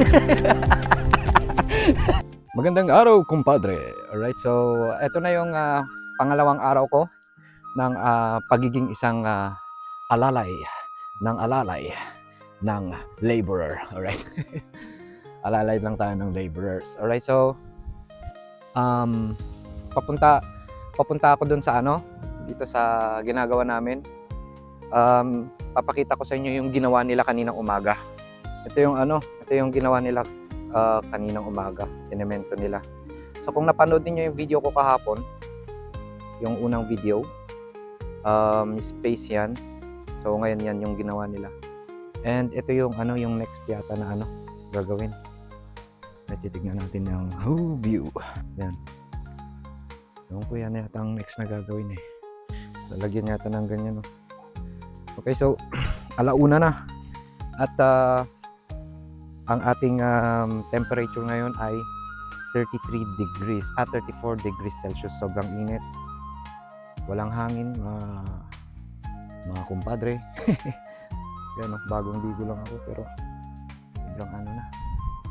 Magandang araw, kumpadre. Alright, so eto na yung ah, pangalawang araw ko ng ah, pagiging isang ah, alalay ng alalay ng laborer. Alright. alalay lang tayo ng laborers. Alright, so um, papunta papunta ako dun sa ano, dito sa ginagawa namin. Um, papakita ko sa inyo yung ginawa nila kaninang umaga. Ito yung ano, ito yung ginawa nila ah, kaninang umaga, sinemento nila. So kung napanood niyo yung video ko kahapon, yung unang video, um, space yan. So ngayon yan yung ginawa nila. And ito yung ano yung next yata na ano gagawin. Titignan natin yung whole view. Yan. Yung ko yan yata ang next na gagawin eh. Lalagyan yata ng ganyan no. Okay, so alauna na. At ah, ang ating um, temperature ngayon ay 33 degrees at 34 degrees Celsius. Sobrang init. Walang hangin, mga, mga kumpadre. Yan, oh, bagong ligo lang ako pero sobrang ano na.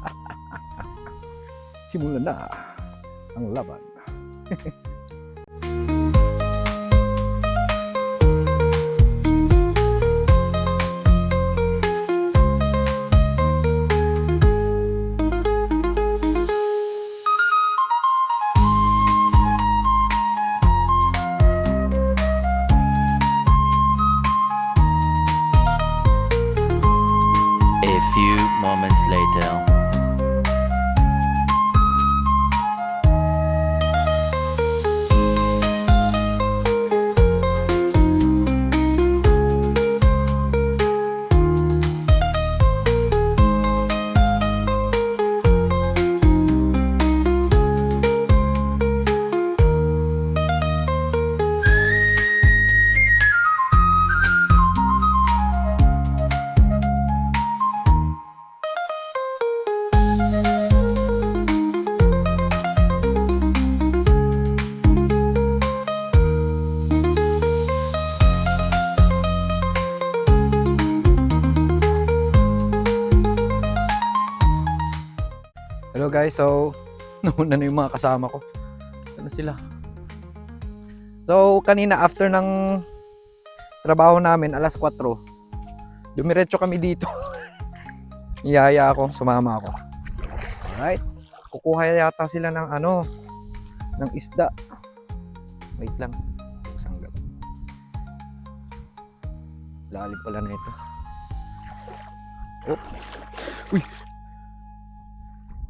Simulan na ang laban. Hello guys, so nauna na yung mga kasama ko. Ano sila? So kanina after ng trabaho namin alas 4, dumiretso kami dito. Iyaya ako, sumama ako. Alright. Kukuha yata sila ng ano, ng isda. Wait lang. Sanggap. Lalim pala na ito. Oh. Uy,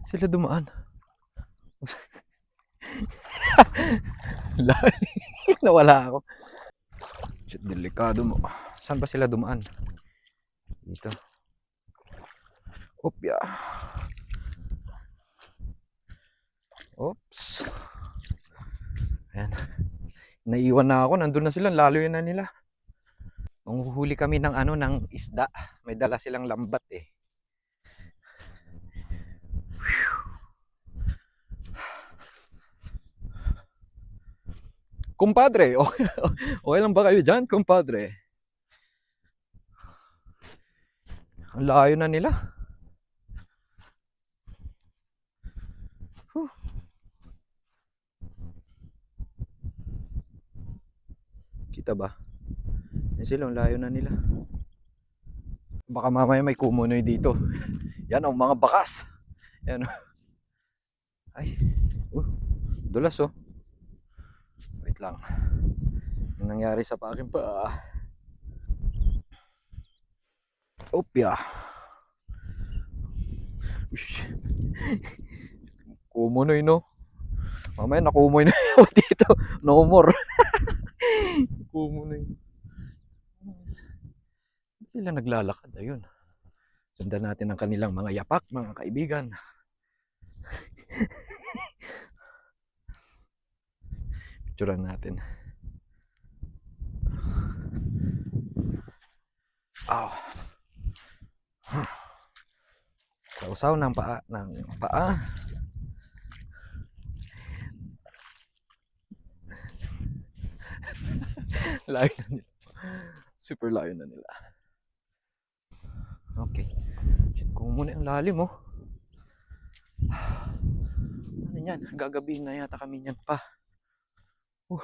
sila dumaan. Nawala ako. Shit, delikado mo. Saan ba sila dumaan? Dito. Opya. Oops. Ayan. Naiwan na ako. Nandun na sila. Lalo yun na nila. Manguhuli kami ng ano, ng isda. May dala silang lambat eh. Kumpadre, okay, okay lang ba kayo dyan, kumpadre? Ang layo na nila. Huh. Kita ba? Yan sila, ang layo na nila. Baka mamaya may kumunoy dito. Yan ang mga bakas. Yan. oh. Ay. Uh, dulas oh. Wait lang. Anong nangyari sa akin pa? Opya. Ush. Kumunoy no. Mamaya nakumoy na ako dito. No more. Kumunoy. Ba't Sila naglalakad. Ayun. Sundan natin ang kanilang mga yapak, mga kaibigan. Picturean natin. Aw. Sausaw ng paa, ng paa. layo na nila. Super layo na nila. Okay. Shit, kung muna ang lalim oh. Ano yan? Gagabihin na yata kami niyan pa. Uh.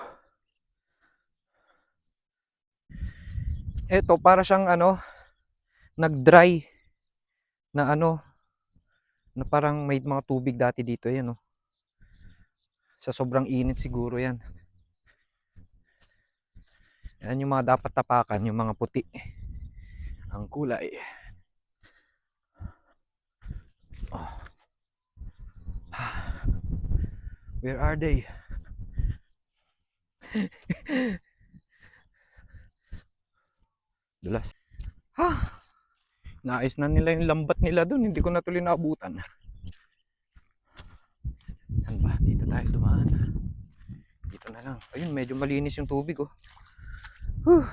Eto, para siyang ano, nag-dry na ano, na parang may mga tubig dati dito yan, oh. Sa sobrang init siguro yan. Yan yung mga dapat tapakan, yung mga puti. Ang kulay. Oh. Where are they? Dulas. Ha? Naayos na nila yung lambat nila doon. Hindi ko na tuloy naabutan. Saan ba? Dito tayo dumaan. Dito na lang. Ayun, medyo malinis yung tubig oh. Whew.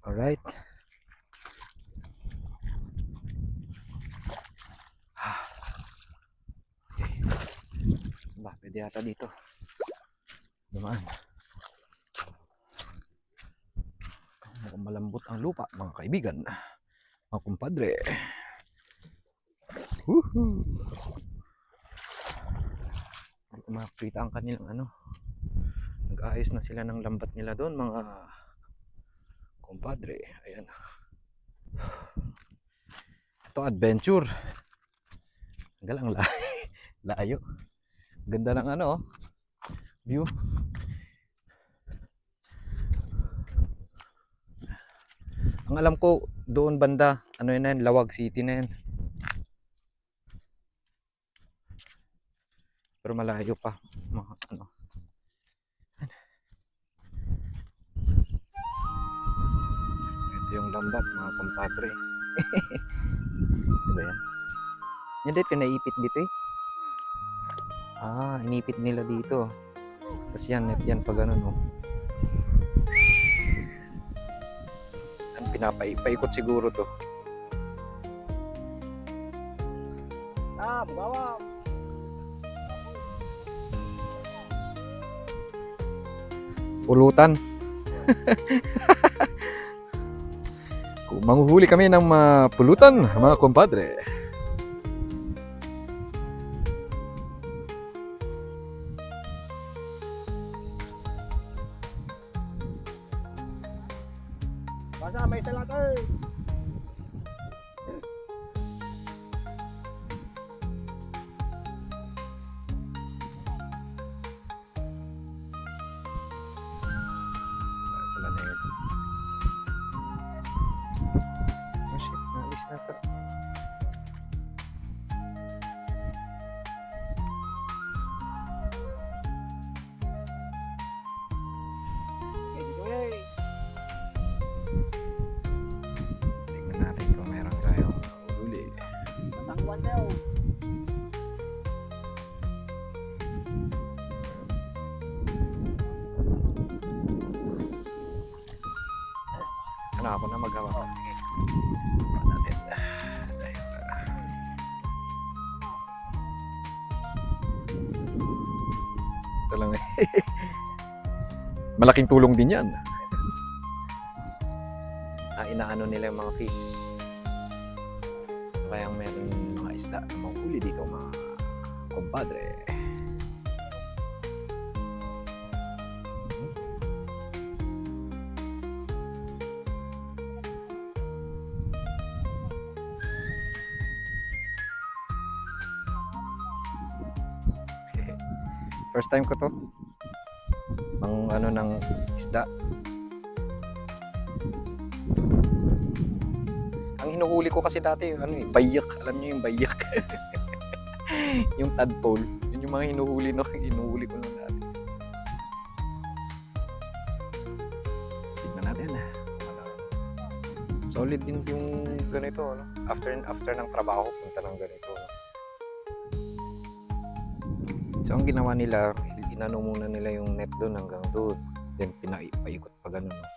Alright. Ba, pwede yata dito. Dumaan. Mukhang malambot ang lupa, mga kaibigan. Mga kumpadre. Woohoo! Makakita ang kanilang ano. Nag-ayos na sila ng lambat nila doon, mga kumpadre. Ayan. Ito adventure. Hanggang ang la- layo. Ganda ng ano, oh. view. Ang alam ko, doon banda, ano yun na yan, Lawag City na yan. Pero malayo pa. Mga ano. Ito yung lambat, mga kompadre. diba yan? Yan dito, naipit dito eh. Ah, inipit nila dito. Tapos yan, net yan pag ganun, oh. Yan, pinapaikot siguro to. Ah, bawa. Pulutan. Manghuhuli kami ng mga pulutan, mga kompadre. Daw. Ako na magawa natin. Dahil, ah, Ito lang eh. Malaking tulong din yan. ah, inaano nila yung mga fish. Isda na mahuli dito mga kompadre. First time ko to. Ang ano ng isda. Hinuhuli ko kasi dati, ano eh, bayak. Alam niyo yung bayak. yung tadpole. Yun yung mga hinuhuli no, hinuhuli ko nung dati. Tignan natin. Ano. Solid din yung ganito, ano? After after ng trabaho, punta ng ganito. no? So ang ginawa nila, inano muna nila yung net doon hanggang doon. Then pinaikot pa ganun. No?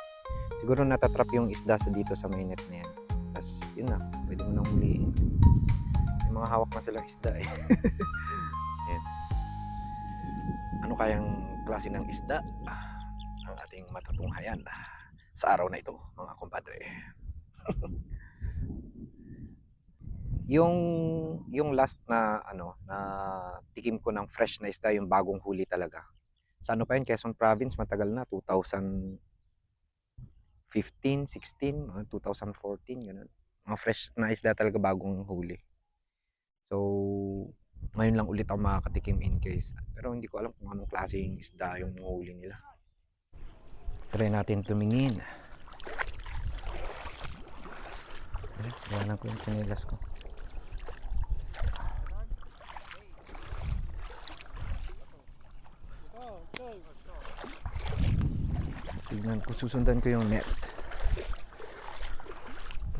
Siguro natatrap yung isda sa dito sa may net na yan. Yun na, pwede mo nang huliin. May mga hawak na silang isda eh. Ayan. Ano kayang klase ng isda ah, ang ating matutunghayan ah, sa araw na ito mga kompadre. yung yung last na ano na tikim ko ng fresh na isda yung bagong huli talaga. Sa ano pa yun, Quezon Province, matagal na, 2015, 16, mga 2014, ganun. Mga fresh na isda talaga bagong huli. So, ngayon lang ulit ako makakatikim in case. Pero hindi ko alam kung anong klaseng isda yung huli nila. Try natin tumingin. Bayanan ko yung chinelas ko. Tignan ko, susundan ko yung net.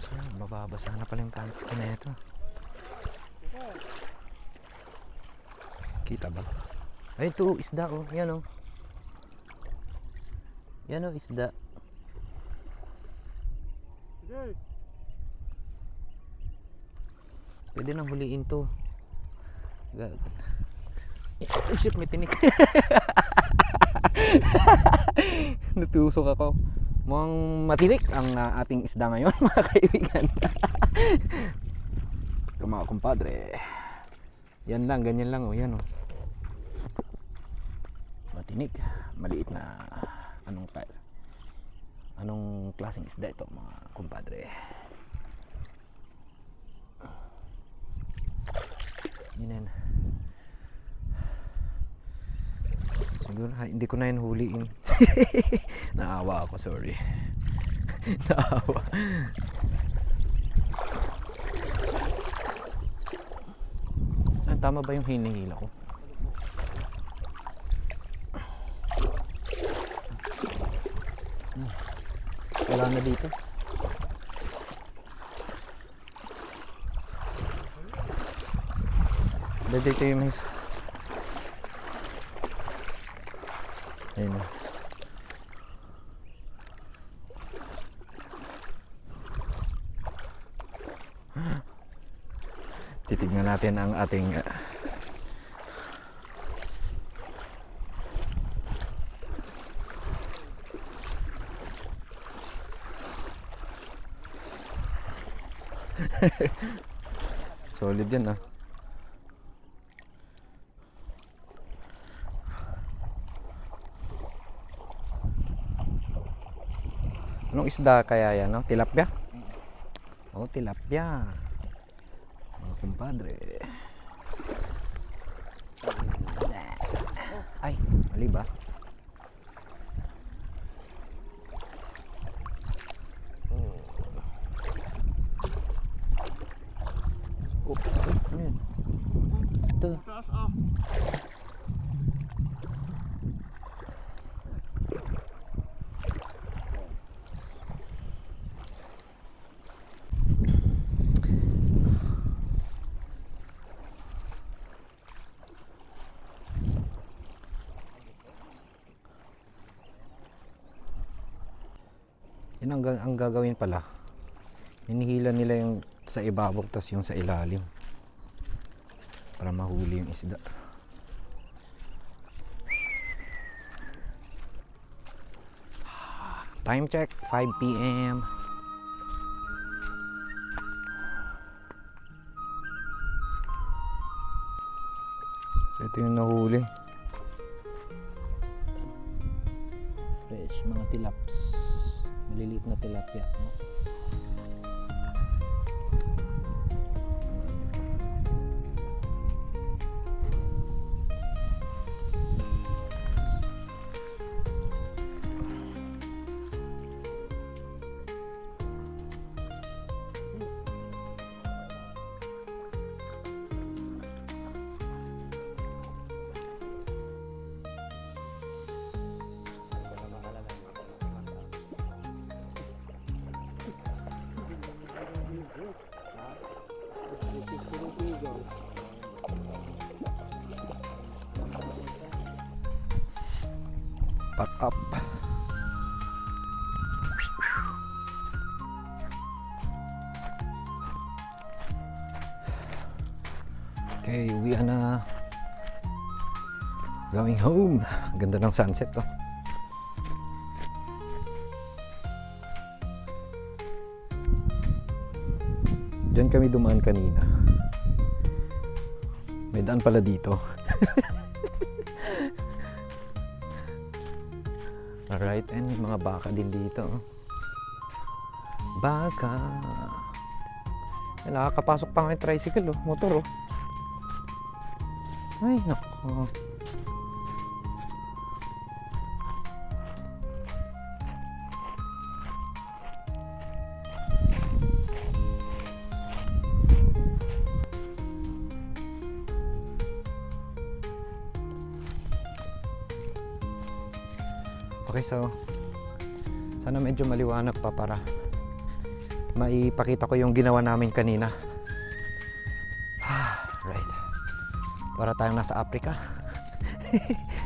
Basta, mababasa na pala yung pants ko na ito. Kita ba? Ay, ito, isda oh. Yan oh. Yan oh, isda. Pwede nang huliin to. Gag. Oh shit, may tinik. Natusok ako. Mukhang matinik ang ah, ating isda ngayon, mga kaibigan. Mga kumpadre. Yan lang, ganyan lang. Oh, yan oh. Matinik. Maliit na anong anong klaseng isda ito mga kumpadre. Yun yan. Siguro, ha, hindi ko na yun huliin. Naawa ako, sorry. Naawa. Ah, tama ba yung hinihila ko? Wala na dito. Dito yung mais. Ayun na. Titignan natin ang ating uh, Solid yan ah. Anong isda kaya yan, no? Tilapia? Oh, tilapia. Mga kumpadre. Ay, mali ba? Yun ang, ang gagawin pala. Hinihila nila yung sa ibabaw tas yung sa ilalim. Para mahuli yung isda. Time check, 5 p.m. So ito yung nahuli. Fresh, mga tilaps. Maliliit na tilapia. No? Pack up. Okay, uwi na. Going home. Ganda ng sunset oh. ko. Diyan kami dumaan kanina. May daan pala dito. Alright, and may mga baka din dito. Baka. Ay, nakakapasok pa yung tricycle, oh. motor. Oh. Ay, nako. Maipakita ko yung ginawa namin kanina. right. Para tayong nasa Africa.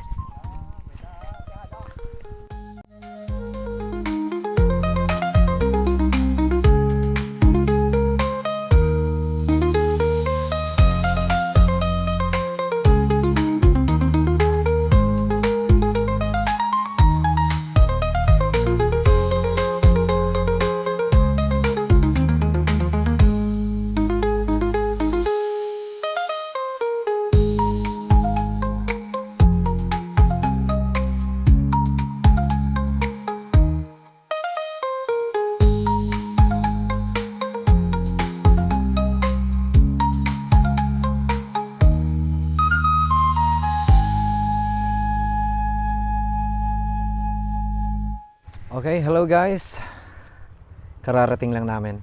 Okay, hello guys. Kararating lang namin.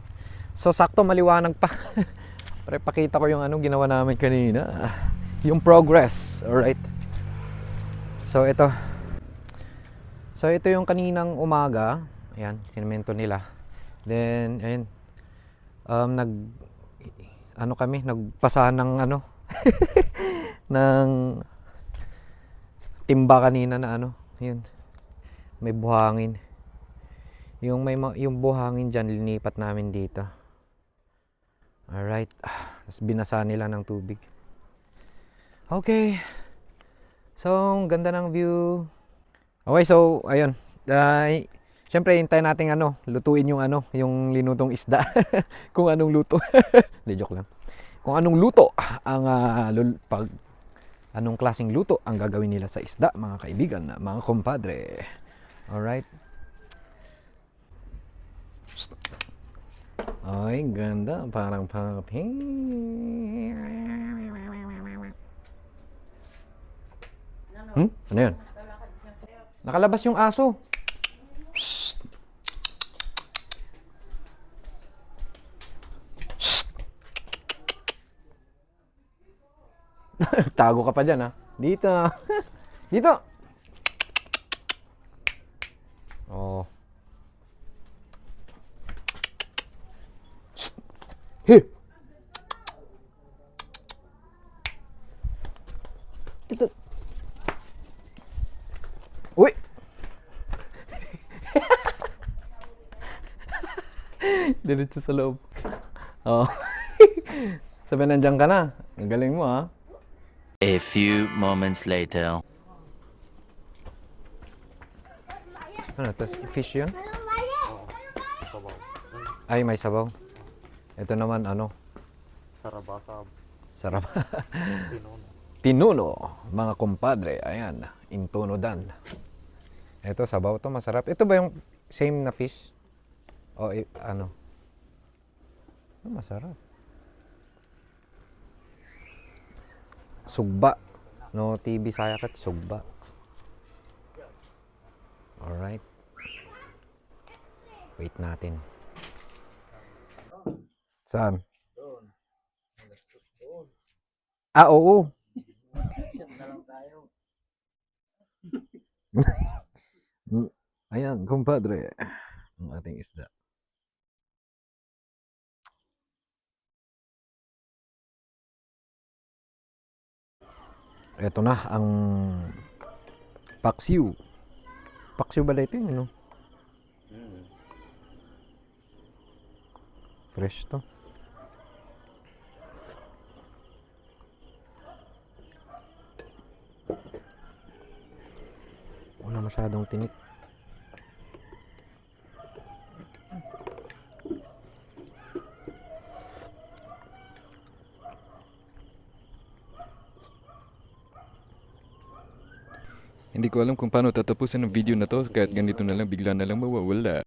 So sakto maliwanag pa. Para pakita ko yung anong ginawa namin kanina. Yung progress, alright. So ito. So ito yung kaninang umaga. Ayan, sinemento nila. Then, ayun. Um, nag ano kami, nagpasahan ng ano ng timba kanina na ano, yun. May buhangin. Yung may ma- yung buhangin diyan linipat namin dito. Alright. Tapos binasa nila ng tubig. Okay. So, ang ganda ng view. Okay, so, ayun. Ay, Siyempre, hintayin natin ano, lutuin yung ano, yung linutong isda. Kung anong luto. Hindi, joke lang. Kung anong luto ang ah, lul- pag anong klaseng luto ang gagawin nila sa isda, mga kaibigan, mga kumpadre. Alright. Ay, ganda. Parang papi. Hmm? Ano yun? Nakalabas yung aso. Tago ka pa dyan, ha? Dito. Dito. Dito. Uy! Diretso sa loob. Oh. Sabi nandiyan ka na. Ang galing mo ah. A few moments later. Ano to? Fish yun? Ay, may sabaw. Ito naman ano? Sarabasab. Sarap. Pinuno. Pinuno, mga kumpadre. Ayan, intuno dan. Ito, sabaw to, masarap. Ito ba yung same na fish? O i- ano? Ah, masarap. Sugba. No, TV sayakat, sugba. Alright. Wait natin. Saan? Doon. Doon. Ah, oo. Ayan, kumpadre. Ang ating isda. Ito na ang paksiw. Paksiw ba ito yun, ano? Hmm. Fresh to. na masyadong tinik Hindi ko alam kung paano tatapusin ang video na to kahit ganito na lang bigla na lang mawawala.